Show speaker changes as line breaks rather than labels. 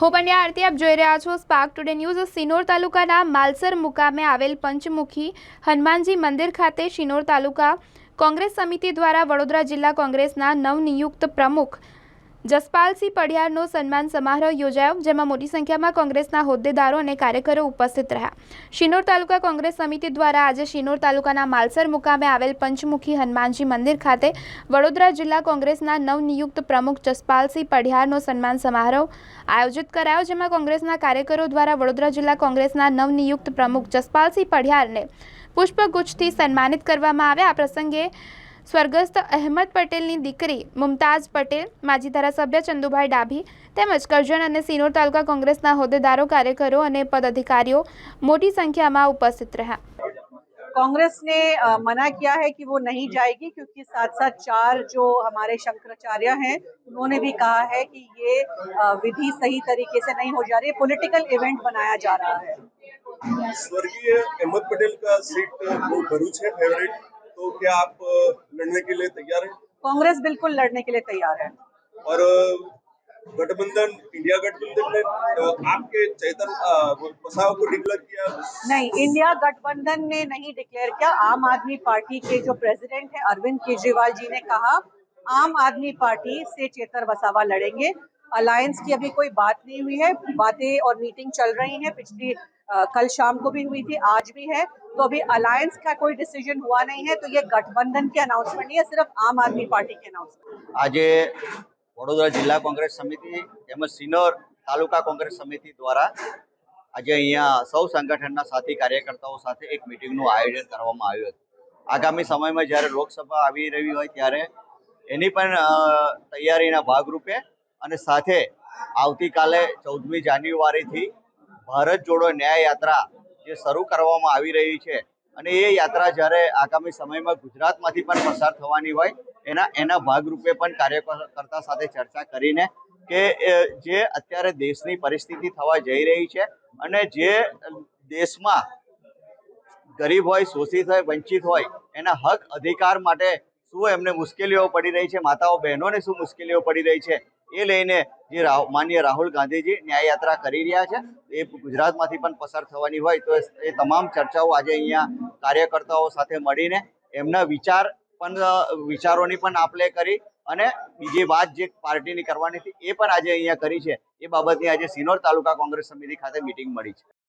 હું પંડ્યા આરતી, આપ જોઈ રહ્યા છો સ્પાર્ક ટુડે ન્યૂઝ સિનોર તાલુકાના માલસર મુકામે આવેલ પંચમુખી હનુમાનજી મંદિર ખાતે શિનોર તાલુકા કોંગ્રેસ સમિતિ દ્વારા વડોદરા જિલ્લા કોંગ્રેસના નવનિયુક્ત પ્રમુખ જસપાલસિંહ પઢિયારનો સન્માન સમારોહ યોજાયો, જેમાં મોટી સંખ્યામાં કોંગ્રેસના હોદ્દેદારો અને કાર્યકરો ઉપસ્થિત રહ્યા. શિનોર તાલુકા કોંગ્રેસ સમિતિ દ્વારા આજે શિનોર તાલુકાના માલસર મુકામે આવેલ પંચમુખી હનુમાનજી મંદિર ખાતે વડોદરા જિલ્લા કોંગ્રેસના નવનિયુક્ત પ્રમુખ જસપાલસિંહ પઢિયારનો સન્માન સમારોહ આયોજિત કરાયો, જેમાં કોંગ્રેસના કાર્યકરો દ્વારા વડોદરા જિલ્લા કોંગ્રેસના નવનિયુક્ત પ્રમુખ જસપાલસિંહ પઢિયારને પુષ્પગુચ્છથી સન્માનિત કરવામાં આવ્યા. આ પ્રસંગે સ્વર્ગસ્થ અહેમદ પટેલની દીકરી મુમતાઝ પટેલ માજી ધારાસભ્ય ચંદુભાઈ ડાભી તેમજ કરજણ અને સિનોર તાલુકા કોંગ્રેસના હોદ્દેદારો કાર્યકરો અને પદાધિકારીઓ મોટી સંખ્યામાં ઉપસ્થિત રહ્યા
कांग्रेस ने अ, मना किया है कि वो नहीं जाएगी क्योंकि साथ साथ चार जो हमारे शंकराचार्य हैं उन्होंने भी कहा है कि ये अ, विधि सही तरीके से नहीं हो जा रही है पॉलिटिकल इवेंट बनाया जा रहा है
स्वर्गीय अहमद पटेल का सीट वो भरूच है फेवरेट तो क्या आप अ, लड़ने के लिए तैयार है?
कांग्रेस बिल्कुल लड़ने के लिए तैयार है।
और गठबंधन इंडिया गठबंधन ने तो आपके चैतन बसाव को डिक्लेयर किया?
नहीं इंडिया गठबंधन ने नहीं डिक्लेयर किया। आम आदमी पार्टी के जो प्रेसिडेंट है अरविंद केजरीवाल जी ने कहा आम आदमी पार्टी से चेतर बसावा लड़ेंगे। अलायंस की अभी कोई बात नहीं हुई है बातें और मीटिंग चल रही हैं पिछली अ, कल शाम को भी हुई थी आज भी है तो अभी अलायंस का कोई डिसीजन हुआ नहीं है तो ये गठबंधन के अनाउंसमेंट नहीं है सिर्फ आम आदमी पार्टी के अनाउंसमेंट
આજે વડોદરા જિલ્લા કોંગ્રેસ સમિતિ તેમજ સિનોર તાલુકા કોંગ્રેસ સમિતિ દ્વારા આજે અહીંયા સૌ સંગઠનના સાથી કાર્યકર્તાઓ સાથે એક મિટિંગનું આયોજન કરવામાં આવ્યું હતું આગામી સમયમાં જ્યારે લોકસભા આવી રહી હોય ત્યારે એની પણ અ, તૈયારીના ભાગરૂપે અને સાથે આવતીકાલે ચૌદમી જાન્યુઆરીથી ભારત જોડો ન્યાય યાત્રા જે શરૂ કરવામાં આવી રહી છે. અને એ યાત્રા જ્યારે આગામી સમયમાં ગુજરાતમાંથી પણ પસાર થવાની હોય, એના એના ભાગરૂપે પણ કાર્યકર્તા સાથે ચર્ચા કરીને કે જે અત્યારે દેશની પરિસ્થિતિ થવા જઈ રહી છે અને જે દેશમાં ગરીબ હોય, શોષિત હોય, વંચિત હોય, એના હક અધિકાર માટે શું એમને મુશ્કેલીઓ પડી રહી છે, માતાઓ બહેનોને શું મુશ્કેલીઓ પડી રહી છે એ લઈને જે માન્ય રાહુલ ગાંધીજી ન્યાય યાત્રા કરી રહ્યા છે, એ ગુજરાતમાંથી પણ પસાર થવાની હોય તો એ- તમામ ચર્ચાઓ આજે અહીંયા કાર્યકર્તાઓ સાથે મળીને એમના વિચાર પણ, વિચારોની પણ આપલે કરી અને બીજી વાત જે પાર્ટીની કરવાની હતી એ પણ આજે અહીંયા કરી છે. એ બાબતની આજે સિનોર તાલુકા કોંગ્રેસ સમિતિ ખાતે મિટિંગ મળી છે.